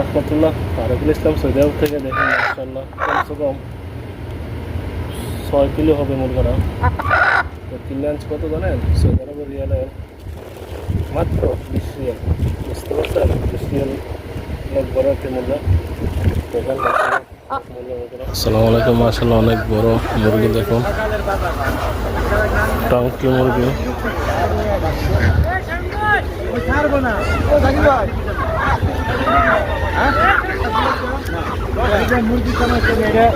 রহমতুল্লাহ। ফারুকুল ইসলাম Saudi আরব থেকে দেখুন মাসাল্লাহ কমসে কম ছয় কিলো হবে মুরগাটা। তো কিলো আনছে কত জানেন? সৌদি আরবের রিয়ালের মাত্র বিশ রিয়াল। বুঝতে পারছেন? বিশ রিয়াল অনেক বড় একটি মুরগা। দেখেন আসসালামু আলাইকুম মাসাল্লাহ অনেক বড় মুরগি দেখুন টাঙ্কি মুরগি। মুরগি কামাই করে এটা